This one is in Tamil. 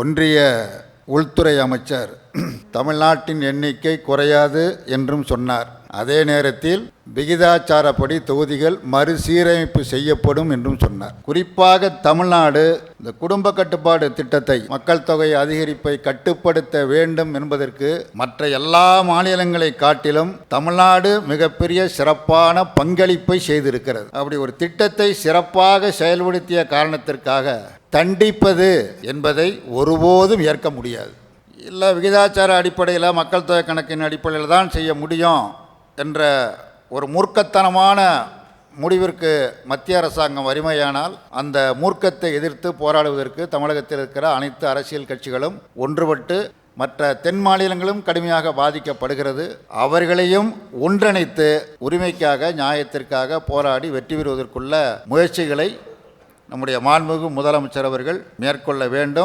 ஒன்றிய உள்துறை அமைச்சர் தமிழ்நாட்டின் எண்ணிக்கை குறையாது என்றும் சொன்னார். அதே நேரத்தில் விகிதாச்சாரப்படி தொகுதிகள் மறுசீரமைப்பு செய்யப்படும் என்றும் சொன்னார். குறிப்பாக தமிழ்நாடு இந்த குடும்ப கட்டுப்பாடு திட்டத்தை மக்கள் தொகை அதிகரிப்பை கட்டுப்படுத்த வேண்டும் என்பதற்கு மற்ற எல்லா மாநிலங்களை காட்டிலும் தமிழ்நாடு மிகப்பெரிய சிறப்பான பங்களிப்பை செய்திருக்கிறது. அப்படி ஒரு திட்டத்தை சிறப்பாக செயல்படுத்திய காரணத்திற்காக தண்டிப்பது என்பதை ஒருபோதும் ஏற்க முடியாது. இல்லை விகிதாச்சார அடிப்படையில் மக்கள் தொகை கணக்கின் அடிப்படையில் தான் செய்ய முடியும் என்ற ஒரு மூர்க்கத்தனமான முடிவிற்கு மத்திய அரசாங்கம் வறுமையானால் அந்த மூர்க்கத்தை எதிர்த்து போராடுவதற்கு தமிழகத்தில் இருக்கிற அனைத்து அரசியல் கட்சிகளும் ஒன்றுபட்டு மற்ற தென் மாநிலங்களும் கடுமையாக பாதிக்கப்படுகிறது. அவர்களையும் ஒன்றிணைத்து உரிமைக்காக நியாயத்திற்காக போராடி வெற்றி பெறுவதற்குள்ள முயற்சிகளை நம்முடைய மாண்புமிகு முதலமைச்சர் அவர்கள் மேற்கொள்ள வேண்டும்.